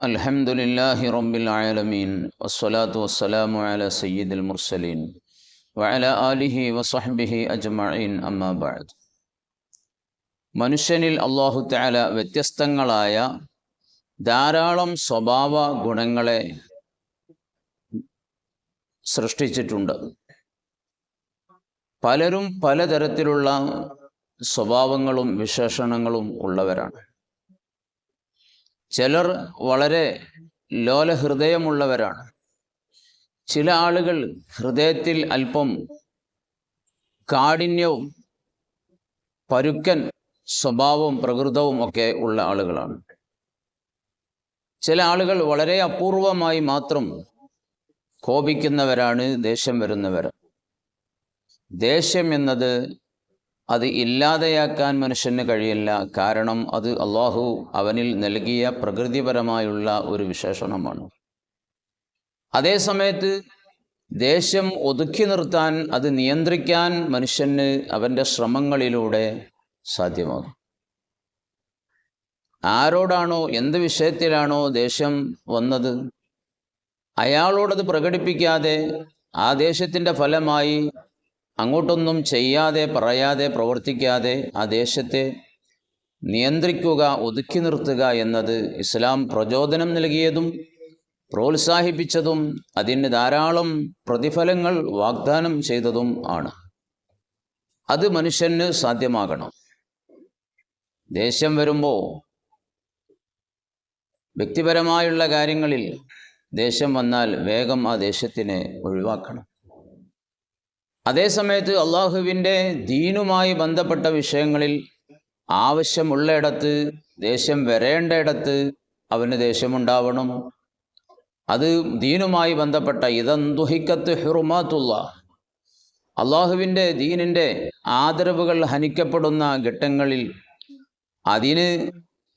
الحمد لله رب العالمين والصلاة والسلام على سيد المرسلين وعلى آله وصحبه أجمعين أما بعد മനുഷ്യനിൽ അള്ളാഹു തആല വ്യത്യസ്തങ്ങളായ ധാരാളം സ്വഭാവ ഗുണങ്ങളെ സൃഷ്ടിച്ചിട്ടുണ്ട് പലരും പലതരത്തിലുള്ള സ്വഭാവങ്ങളും വിശേഷണങ്ങളും ഉള്ളവരാണ് ചിലർ വളരെ ലോല ഹൃദയമുള്ളവരാണ്. ചില ആളുകൾ ഹൃദയത്തിൽ അല്പം കാഠിന്യവും പരുക്കൻ സ്വഭാവവും പ്രകൃതവും ഒക്കെ ഉള്ള ആളുകളാണ്. ചില ആളുകൾ വളരെ അപൂർവമായി മാത്രം കോപിക്കുന്നവരാണ് ദേഷ്യം വരുന്നവർ. ദേഷ്യം എന്നത് അത് ഇല്ലാതെയാക്കാൻ മനുഷ്യന് കഴിയില്ല. കാരണം അത് അള്ളാഹു അവനിൽ നൽകിയ പ്രകൃതിപരമായുള്ള ഒരു വിശേഷണമാണ്. അതേസമയത്ത് ദേഷ്യം ഒതുക്കി നിർത്താൻ അത് നിയന്ത്രിക്കാൻ മനുഷ്യന് അവന്റെ ശ്രമങ്ങളിലൂടെ സാധ്യമാകും. ആരോടാണോ എന്ത് വിഷയത്തിലാണോ ദേഷ്യം വന്നത് അയാളോടത് പ്രകടിപ്പിക്കാതെ ആ ദേഷ്യത്തിന്റെ ഫലമായി അങ്ങോട്ടൊന്നും ചെയ്യാതെ പറയാതെ പ്രവർത്തിക്കാതെ ആ ദേശത്തെ നിയന്ത്രിക്കുക ഒതുക്കി നിർത്തുക എന്നത് ഇസ്ലാം പ്രചോദനം നൽകിയതും പ്രോത്സാഹിപ്പിച്ചതും അതിന് ധാരാളം പ്രതിഫലങ്ങൾ വാഗ്ദാനം ചെയ്തതും ആണ്. അത് മനുഷ്യന് സാധ്യമാകണം. ദേഷ്യം വരുമ്പോൾ വ്യക്തിപരമായുള്ള കാര്യങ്ങളിൽ ദേഷ്യം വന്നാൽ വേഗം ആ ദേഷ്യത്തിനെ ഒഴിവാക്കണം. അതേസമയത്ത് അള്ളാഹുവിന്റെ ദീനുമായി ബന്ധപ്പെട്ട വിഷയങ്ങളിൽ ആവശ്യമുള്ളയിടത്ത് ദേഷ്യം വരേണ്ടയിടത്ത് അവന് ദേഷ്യമുണ്ടാവണം. അത് ദീനുമായി ബന്ധപ്പെട്ട ഇതന്തുഹിക്കത്ത് ഹുറുമാത്തുള്ള. അള്ളാഹുവിന്റെ ദീനിന്റെ ആദരവുകൾ ഹനിക്കപ്പെടുന്ന ഘട്ടങ്ങളിൽ അതിന്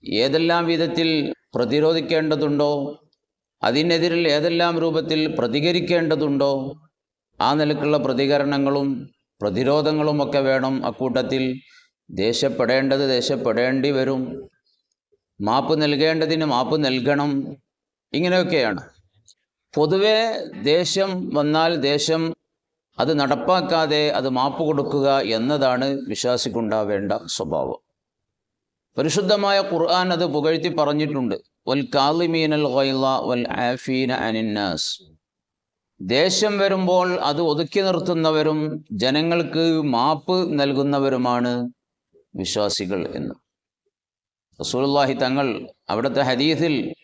ഏതെല്ലാം വിധത്തിൽ പ്രതിരോധിക്കേണ്ടതുണ്ടോ? അതിനെതിരിൽ ഏതെല്ലാം രൂപത്തിൽ പ്രതികരിക്കേണ്ടതുണ്ടോ? ആ നിലക്കുള്ള പ്രതികരണങ്ങളും പ്രതിരോധങ്ങളുമൊക്കെ വേണം അക്കൂട്ടത്തിൽ. ദേഷ്യപ്പെടേണ്ടത് ദേഷ്യപ്പെടേണ്ടി വരും. മാപ്പ് നൽകേണ്ടതിന് മാപ്പ് നൽകണം. ഇങ്ങനെയൊക്കെയാണ്. പൊതുവെ ദേഷ്യം വന്നാൽ ദേഷ്യം അത് നടപ്പാക്കാതെ അത് മാപ്പ് കൊടുക്കുക എന്നതാണ് വിശ്വാസിക്കുണ്ടാവേണ്ട സ്വഭാവം. പരിശുദ്ധമായ ഖുർആൻ അത് പുകഴ്ത്തി പറഞ്ഞിട്ടുണ്ട്. വൽ കാലിമീനൽ വൽ ആഫീന അനിന്നാസ് ദേഷ്യം വരുമ്പോൾ അത് ഒതുക്കി നിർത്തുന്നവരും ജനങ്ങൾക്ക് മാപ്പ് നൽകുന്നവരുമാണ് വിശ്വാസികൾ എന്ന്. റസൂലുള്ളാഹി തങ്ങൾ അവിടുത്തെ ഹദീസിൽ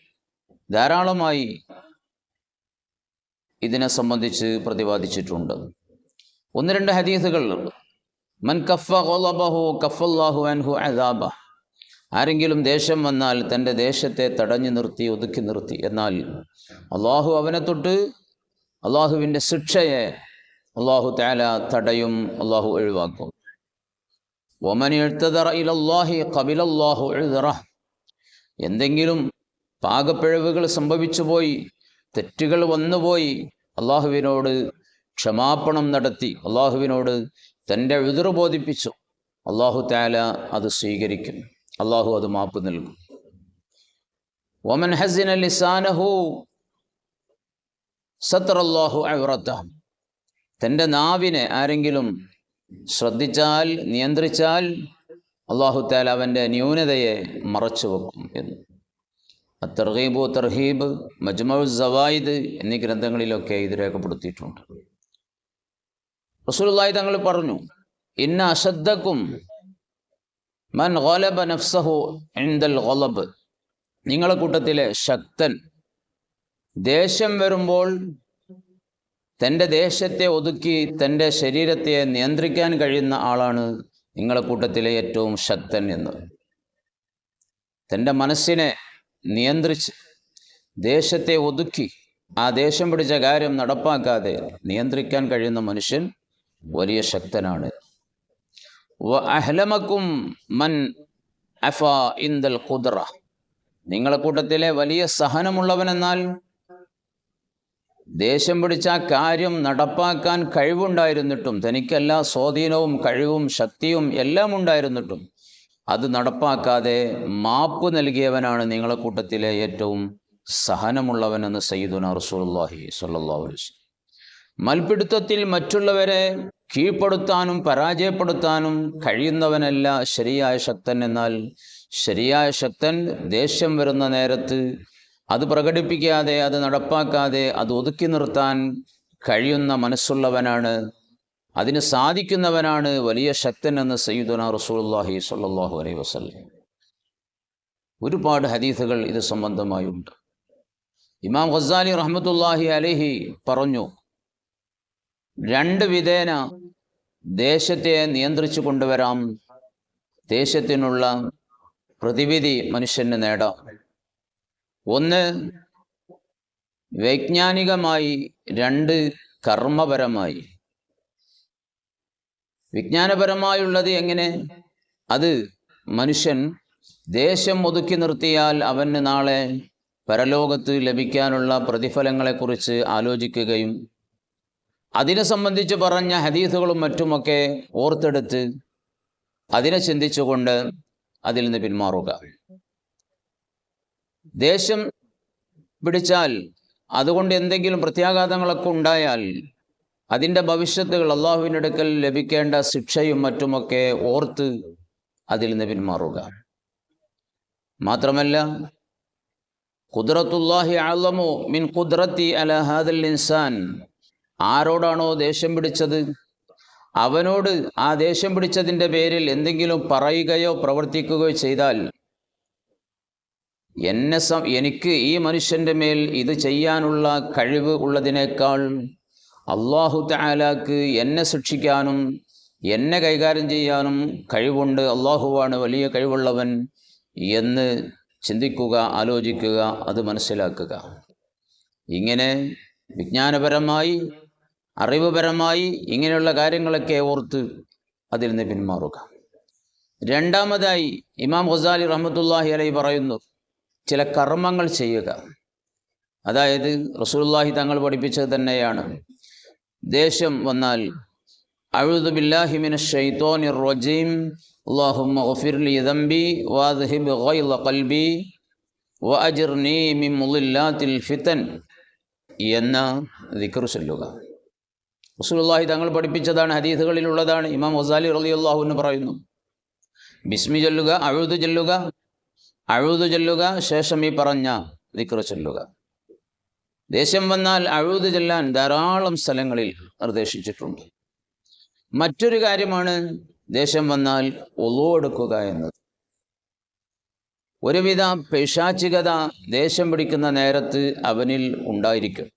ധാരാളമായി ഇതിനെ സംബന്ധിച്ച് പ്രതിപാദിച്ചിട്ടുണ്ട്. ഒന്ന് രണ്ട് ഹദീസുകൾ. മൻ കഫ ഗോലബഹു കഫല്ലാഹു അൻഹു അദാബ ആരെങ്കിലും ദേഷ്യം വന്നാൽ തന്റെ ദേശത്തെ തടഞ്ഞു നിർത്തി ഒതുക്കി നിർത്തി. എന്നാൽ അള്ളാഹു അവനെ തൊട്ട് അള്ളാഹുവിന്റെ ശിക്ഷയെ അള്ളാഹു താല തടയും അള്ളാഹു ഒഴിവാക്കും. ഒമൻ എഴുത്തതറ ഇലല്ലാഹി കബിലല്ലാഹു എഴുതറ എന്തെങ്കിലും പാകപ്പിഴവുകൾ സംഭവിച്ചു പോയി തെറ്റുകൾ വന്നുപോയി അള്ളാഹുവിനോട് ക്ഷമാപണം നടത്തി അള്ളാഹുവിനോട് തന്റെ എഴുതറ് ബോധിപ്പിച്ചു അള്ളാഹു താല അത് സ്വീകരിക്കും അള്ളാഹു അത് മാപ്പ് നൽകും. ഒമൻ ഹസിൻ ലിസാനഹു സത്രല്ലാഹു അവറത്തം തന്റെ നാവിനെ ആരെങ്കിലും ശ്രദ്ധിച്ചാൽ നിയന്ത്രിച്ചാൽ അള്ളാഹു താല അവന്റെ ന്യൂനതയെ മറച്ചു വെക്കും എന്ന്. തർഹീബു തർഹീബ് മജ്മു എന്നീ ഗ്രന്ഥങ്ങളിലൊക്കെ ഇത് രേഖപ്പെടുത്തിയിട്ടുണ്ട്. റസൂലുള്ളാഹി തങ്ങൾ പറഞ്ഞു ഇന്ന അശ്രദ്ധക്കും മൻ ഗോലബ നഫ്സഹു ഇൻദൽ ഗോലബ്. നിങ്ങളെ കൂട്ടത്തിലെ ശക്തൻ ദേഷ്യം വരുമ്പോൾ തന്റെ ദേശത്തെ ഒതുക്കി തന്റെ ശരീരത്തെ നിയന്ത്രിക്കാൻ കഴിയുന്ന ആളാണ് നിങ്ങളെ കൂട്ടത്തിലെ ഏറ്റവും ശക്തൻ എന്ന്. തന്റെ മനസ്സിനെ നിയന്ത്രിച്ച് ദേശത്തെ ഒതുക്കി ആ ദേഷ്യം പിടിച്ച കാര്യം നടപ്പാക്കാതെ നിയന്ത്രിക്കാൻ കഴിയുന്ന മനുഷ്യൻ വലിയ ശക്തനാണ്. അഹ്ലമക്കും മൻ അഫ ഇന്ദൽ ഖുദ്റ. നിങ്ങളെ കൂട്ടത്തിലെ വലിയ സഹനമുള്ളവനെന്നാൽ ദേഷ്യം പിടിച്ച കാര്യം നടപ്പാക്കാൻ കഴിവുണ്ടായിരുന്നിട്ടും തനിക്കെല്ലാ സ്വാധീനവും കഴിവും ശക്തിയും എല്ലാം ഉണ്ടായിരുന്നിട്ടും അത് നടപ്പാക്കാതെ മാപ്പ് നൽകിയവനാണ് നിങ്ങളെ കൂട്ടത്തിലെ ഏറ്റവും സഹനമുള്ളവനെന്ന് സയ്യിദുന റസൂലുള്ളാഹി സ്വല്ലല്ലാഹു അലൈഹി വസല്ലം. മൽപിടുത്തത്തിൽ മറ്റുള്ളവരെ കീഴ്പ്പെടുത്താനും പരാജയപ്പെടുത്താനും കഴിയുന്നവനല്ല ശരിയായ ശക്തൻ എന്നാൽ ശരിയായ ശക്തൻ ദേഷ്യം വരുന്ന നേരത്ത് അത് പ്രകടിപ്പിക്കാതെ അത് നടപ്പാക്കാതെ അത് ഒതുക്കി നിർത്താൻ കഴിയുന്ന മനസ്സുള്ളവനാണ്. അതിന് സാധിക്കുന്നവനാണ് വലിയ ശക്തൻ എന്ന് സയ്യിദുന റസൂലുള്ളാഹി സ്വല്ലല്ലാഹു അലൈഹി വസല്ലം. ഒരുപാട് ഹദീസുകൾ ഇത് സംബന്ധമായുണ്ട് ഇമാം ഖസാലി റഹ്മത്തുള്ളാഹി അലൈഹി പറഞ്ഞു രണ്ട് വിധേന ദേശത്തെ നിയന്ത്രിച്ചു കൊണ്ടുവരാം. ദേശത്തിനുള്ള പ്രതിവിധി മനുഷ്യന് നേടാം. ഒന്ന് വൈജ്ഞാനികമായി രണ്ട് കർമ്മപരമായി. വിജ്ഞാനപരമായുള്ളത് എങ്ങനെ? അത് മനുഷ്യൻ ദേശം ഒതുക്കി നിർത്തിയാൽ അവന് നാളെ പരലോകത്ത് ലഭിക്കാനുള്ള പ്രതിഫലങ്ങളെക്കുറിച്ച് ആലോചിക്കുകയും അതിനെ സംബന്ധിച്ച് പറഞ്ഞ ഹദീസുകളും മറ്റുമൊക്കെ ഓർത്തെടുത്ത് അതിനെ ചിന്തിച്ചുകൊണ്ട് അതിൽ നിന്ന് പിന്മാറുക. ദേഷ്യം പിടിച്ചാൽ അതുകൊണ്ട് എന്തെങ്കിലും പ്രത്യാഘാതങ്ങളൊക്കെ ഉണ്ടായാൽ അതിന്റെ ഭവിഷ്യത്തുകൾ അള്ളാഹുവിന്റെ അടുക്കൽ ലഭിക്കേണ്ട ശിക്ഷയും മറ്റുമൊക്കെ ഓർത്ത് അതിൽ നിന്ന് പിന്മാറുക. മാത്രമല്ല ഖുദ്രത്തുല്ലാഹി അലമോ മിൻ ഖുദ്രത്തി അല ഹാദൽ ഇൻസാൻ. ആരോടാണോ ദേഷ്യം പിടിച്ചത്? അവനോട് ആ ദേഷ്യം പിടിച്ചതിന്റെ പേരിൽ എന്തെങ്കിലും പറയുകയോ പ്രവർത്തിക്കുകയോ ചെയ്താൽ എന്നെ സം എനിക്ക് ഈ മനുഷ്യന്റെ മേൽ ഇത് ചെയ്യാനുള്ള കഴിവ് ഉള്ളതിനേക്കാൾ അള്ളാഹു താലാക്ക് എന്നെ ശിക്ഷിക്കാനും എന്നെ കൈകാര്യം ചെയ്യാനും കഴിവുണ്ട്. അള്ളാഹുവാണ് വലിയ കഴിവുള്ളവൻ എന്ന് ചിന്തിക്കുക ആലോചിക്കുക അത് മനസ്സിലാക്കുക. ഇങ്ങനെ വിജ്ഞാനപരമായി അറിവുപരമായി ഇങ്ങനെയുള്ള കാര്യങ്ങളൊക്കെ ഓർത്ത് അതിൽ നിന്ന് പിന്മാറുക. രണ്ടാമതായി ഇമാം ഖസാലി റഹ്മത്തുല്ലാഹി അലൈ പറയുന്നു ചില കർമ്മങ്ങൾ ചെയ്യുക. അതായത് റസൂലുള്ളാഹി തങ്ങൾ പഠിപ്പിച്ചത് തന്നെയാണ്. ദേഷ്യം വന്നാൽ അഴുതു ബില്ലാഹി മിനശ് ശൈത്വാനിർ റജീം അല്ലാഹുമ്മ ഗഫിർ ലി ദംബി വഅദ്ഹിബ് ഗൈള ഖൽബി വഅജിർനി മിൻ മുളില്ലാത്തിൽ ഫിതൻ എന്ന ദിക്ർ ചൊല്ലുക. റസൂലുള്ളാഹി തങ്ങൾ പഠിപ്പിച്ചതാണ് ഹദീസുകളിലുള്ളതാണ്. ഇമാം ഗസാലി റളിയല്ലാഹു എന്ന് പറയുന്നു. ബിസ്മി ചൊല്ലുക അഴുതു ചൊല്ലുക അഴുതു ചൊല്ലുക ശേഷം ഈ പറഞ്ഞ ദിക്ർ ചൊല്ലുക. ദേഷ്യം വന്നാൽ അഴുതു ചെല്ലാൻ ധാരാളം സ്ഥലങ്ങളിൽ നിർദ്ദേശിച്ചിട്ടുണ്ട്. മറ്റൊരു കാര്യമാണ് ദേഷ്യം വന്നാൽ ഒളു എടുക്കുക എന്നത്. ഒരുവിധ പൈശാചികത ദേഷ്യം പിടിക്കുന്ന നേരത്ത് അവനിൽ ഉണ്ടായിരിക്കും.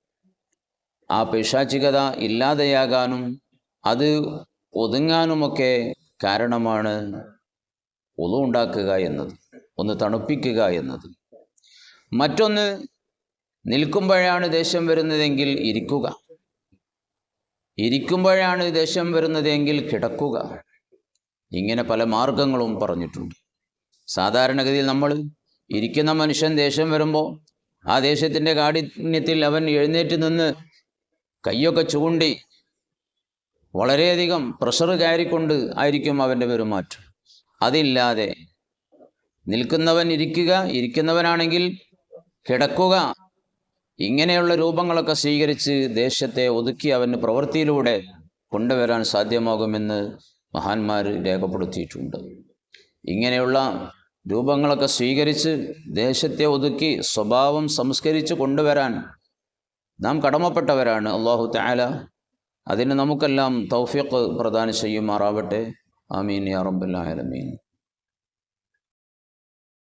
ആ പൈശാചികത ഇല്ലാതെയാകാനും അത് ഒതുങ്ങാനുമൊക്കെ കാരണമാണ് ഒളു ഉണ്ടാക്കുക എന്നത്. ഒന്ന് തണുപ്പിക്കുക എന്നത്. മറ്റൊന്ന് നിൽക്കുമ്പോഴാണ് ദേഷ്യം വരുന്നതെങ്കിൽ ഇരിക്കുക. ഇരിക്കുമ്പോഴാണ് ദേഷ്യം വരുന്നതെങ്കിൽ കിടക്കുക. ഇങ്ങനെ പല മാർഗങ്ങളും പറഞ്ഞിട്ടുണ്ട്. സാധാരണഗതിയിൽ നമ്മൾ ഇരിക്കുന്ന മനുഷ്യൻ ദേഷ്യം വരുമ്പോൾ ആ ദേഷ്യത്തിന്റെ കാഠിന്യത്തിൽ അവൻ എഴുന്നേറ്റ് നിന്ന് കയ്യൊക്കെ ചൂണ്ടി വളരെയധികം പ്രഷർ കയറിക്കൊണ്ട് ആയിരിക്കും അവന്റെ പെരുമാറ്റം. അതില്ലാതെ നിൽക്കുന്നവൻ ഇരിക്കുക ഇരിക്കുന്നവനാണെങ്കിൽ കിടക്കുക. ഇങ്ങനെയുള്ള രൂപങ്ങളൊക്കെ സ്വീകരിച്ച് ദേശത്തെ ഒതുക്കി അവന് പ്രവൃത്തിയിലൂടെ കൊണ്ടുവരാൻ സാധ്യമാകുമെന്ന് മഹാന്മാർ രേഖപ്പെടുത്തിയിട്ടുണ്ട്. ഇങ്ങനെയുള്ള രൂപങ്ങളൊക്കെ സ്വീകരിച്ച് ദേശത്തെ ഒതുക്കി സ്വഭാവം സംസ്കരിച്ച് കൊണ്ടുവരാൻ നാം കടമപ്പെട്ടവരാണ് അള്ളാഹു താല അതിന് നമുക്കെല്ലാം തൗഫീഖ് പ്രദാനം ചെയ്യുമാറാവട്ടെ. ആമീൻ യാ റബ്ബൽ ആലമീൻ.